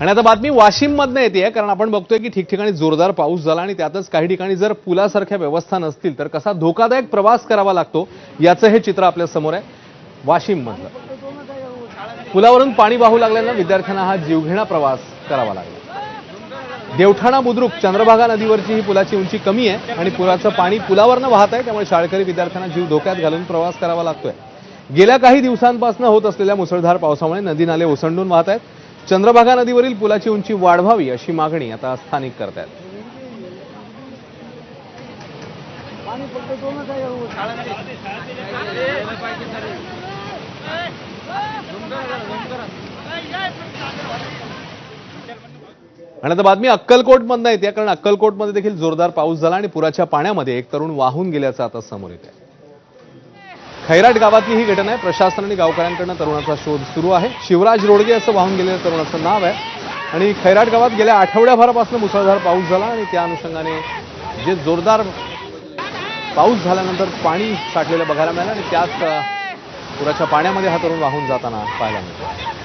आणि आता बातमी वाशिममधनं येते येते कारण आपण बघतोय की ठिकठिकाणी जोरदार पाऊस झाला आणि त्यातच काही ठिकाणी जर पुलासारख्या व्यवस्था नसतील तर कसा धोकादायक प्रवास करावा लागतो याचं हे चित्र आपल्यासमोर आहे. वाशिममधलं. पुलावरून पाणी वाहू लागल्यानं विद्यार्थ्यांना हा जीवघेणा प्रवास करावा लागला. देवठाणा बुद्रुक चंद्रभागा नदीवरची ही पुलाची उंची कमी आहे आणि पुलाचं पाणी पुलावरनं वाहत आहे त्यामुळे शाळकरी विद्यार्थ्यांना जीव धोक्यात घालून प्रवास करावा लागतोय. गेल्या काही दिवसांपासून होत असलेल्या मुसळधार पावसामुळे नदी नाले ओसंडून वाहत आहेत. चंद्रभागा नदीवरील पुलाची उंची वाढवावी अशी मागणी आता स्थानिक करतायत. आणि आता बातमी अक्कलकोटमधनं येते कारण अक्कलकोटमध्ये देखील जोरदार पाऊस झाला आणि पुराच्या पाण्यामध्ये एक तरुण वाहून गेल्याचं आता समोर येत आहे खैराट गावातली ही घटना आहे. प्रशासन आणि गावकऱ्यांकडनं तरुणाचा शोध सुरू आहे. शिवराज रोडगे असं वाहून गेलेलं तरुणाचं नाव आहे. आणि खैराट गावात गेल्या आठवड्याभरापासून मुसळधार पाऊस झाला आणि त्या अनुषंगाने जे जोरदार पाऊस झाल्यानंतर पाणी साठलेलं बघायला मिळालं आणि त्याच पुराच्या पाण्यामध्ये हा तरुण वाहून जाताना पाहायला मिळतो